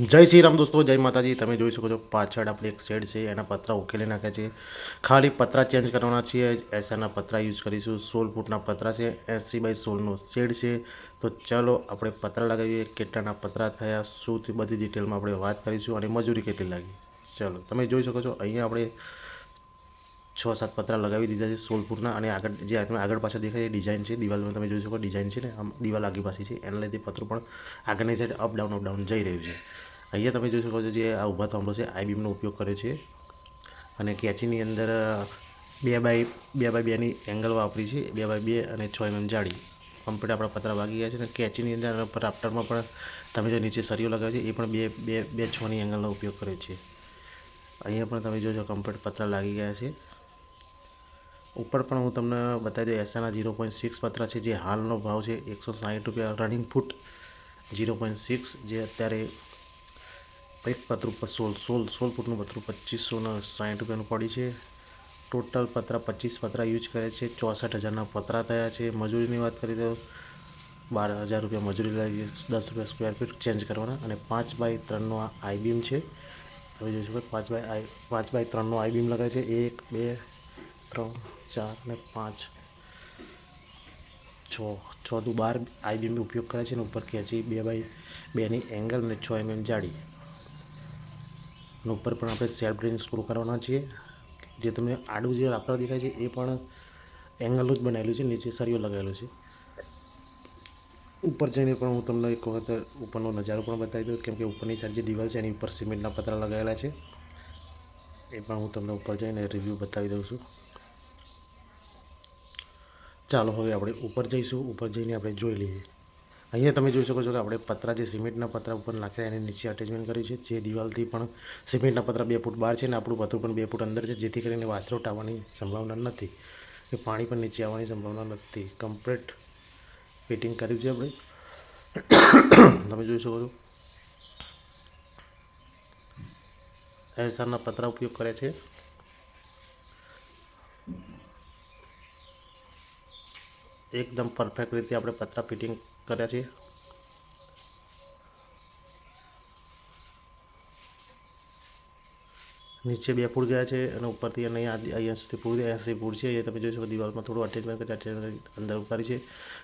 જય શ્રી રામ દોસ્તો, જય માતાજી. તમે જોઈ શકો છો પાછળ આપણે એક શેડ છે, એના પતરા ઉકેલી નાખ્યા છે. ખાલી પતરા ચેન્જ કરવાના છીએ. એસાના પતરા યુઝ કરીશું. સોળ ફૂટના પતરા છે. એંસી બાય સોળનો શેડ છે. તો ચાલો આપણે પતરા લગાવીએ. કેટલાના પતરા થયા, શું બધી ડિટેલમાં આપણે વાત કરીશું. અને મજૂરી કેટલી લાગી? ચાલો, તમે જોઈ શકો છો. અહીંયા આપણે છ સાત પતરા લગાવી દીધા છે સોલપુરના અને આગળ જે તમે આગળ પાછળ દેખાય એ ડિઝાઇન છે, દિવાલમાં તમે જોઈ શકો ડિઝાઇન છે ને, આમ દિવાલ આગી પાછી છે, એના લીધે પતરું પણ આગળની side up down up down જઈ રહ્યું છે. અહીંયા તમે જોઈ શકો છો જે આ ઊભા થાંભલો છે આઈ બીમનો ઉપયોગ કર્યો છે. અને કેચીની અંદર બે બાય બે બાય બેની એંગલ વાપરી છે, બે બાય બે અને છ એમએમ જાડી. કમ્પ્લીટ આપણા પતરા વાગી ગયા છે અને કેચીની અંદર રાફ્ટરમાં પણ તમે જો નીચે સરિયો લગાવ્યો છે, એ પણ બે બે બે છની એંગલનો ઉપયોગ કર્યો છે. અહીંયા પણ તમે જોજો કમ્પ્લીટ પતરા લાગી ગયા છે. ઉપર પણ હું તમને બતાવી દઉં એસઆના ઝીરો પોઈન્ટ સિક્સ પતરા છે, જે હાલનો ભાવ છે, એકસો સાઠ રૂપિયા running foot zero point six જે અત્યારે એક પતરું સોળ સોળ સોળ ફૂટનું પતરું પચીસો સાહીઠ રૂપિયાનું પડ્યું છે. ટોટલ પતરા પચીસ પતરા યુઝ કરે છે, ચોસઠ હજારના પતરા થયા છે. મજૂરીની વાત કરી તો બાર હજાર રૂપિયા મજૂરી લાગી દસ રૂપિયા સ્ક્વેર ફીટ ચેન્જ કરવાના અને પાંચ બાય ત્રણનો આ આઈ છે. તમે જોઈ શકો પાંચ બાય આઈ, પાંચ બાય ત્રણનો આઈબીમ લગાવે છે. એક, બે ત્રણ, ચાર અને પાંચ. છ છ દુ બાર આઈબીએમનો ઉપયોગ કરે છે અને ઉપર ખેંચી બે બાય બેની એંગલ અને છ એમએમ જાડી. અને ઉપર પણ આપણે સેલ્ફ ડ્રિંક સ્ક્રૂ કરવાના છીએ. જે તમને આડું જે રાપડા દેખાય છે એ પણ એંગલનું જ બનાવેલું છે, નીચે સરિયો લગાવેલો છે. ઉપર જઈને પણ હું તમને એક વખત ઉપરનો નજારો પણ બતાવી દઉં કેમ કે ઉપરની સાઈડ જે દિવાલ છે એની ઉપર સિમેન્ટના પતરા લગાવેલા છે. એ પણ હું તમને ઉપર જઈને રિવ્યૂ બતાવી દઉં છું. ચાલો હવે આપણે ઉપર જઈશું, ઉપર જઈને આપણે જોઈ લઈએ. અહીંયા તમે જોઈ શકો છો કે આપણે પતરા જે સિમેન્ટના પતરા ઉપર નાખ્યા એની નીચે અટેચમેન્ટ કર્યું છે, જે દિવાલથી પણ સિમેન્ટના પતરા બે ફૂટ બહાર છે ને આપણું પતરું પણ બે ફૂટ અંદર છે, જેથી કરીને વાસરોટ આવવાની સંભાવના નથી કે પાણી પણ નીચે આવવાની સંભાવના નથી. કમ્પ્લીટ ફિટિંગ કર્યું છે આપણે. તમે જોઈ શકો છો. એસઆરના પતરા ઉપયોગ કરે છે. એકદમ પરફેક્ટ રીતે આપણે પતરા ફિટિંગ કર્યા છે. નીચે બે ફૂટ ગયા છે અને ઉપરથી અને અહીંયા અહીંયા સુધી ફૂટ એંસી ફૂટ છે. એ તમે જોઈ શકો દિવાલમાં થોડું અટેચમેન્ટ કરી અટેચમેન્ટ અંદર ઉતારી છે.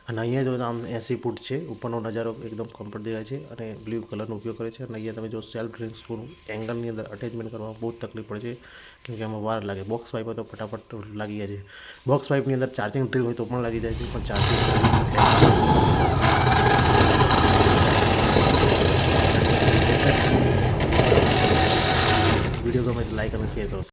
અને અહીંયા જો આમ એંસી ફૂટ છે, ઉપરનો નજારો એકદમ કમ્ફર્ટ દેખાય છે અને બ્લુ કલરનો ઉપયોગ કરે છે. અને અહીંયા તમે જો સેલ્ફ ડ્રિંક્સ સ્પૂન એંગલની અંદર અટેચમેન્ટ કરવામાં બહુ તકલીફ પડે છે. કેમ કે આમાં વાર લાગે. બોક્સ પાઇપ તો ફટાફટ લાગી જાય છે. બોક્સ પાઇપની અંદર ચાર્જિંગ ડ્રીલ હોય તો પણ લાગી જાય છે, પણ ચાર્જિંગ વીડિયો ગમે તો લાઈક અને શેર કરો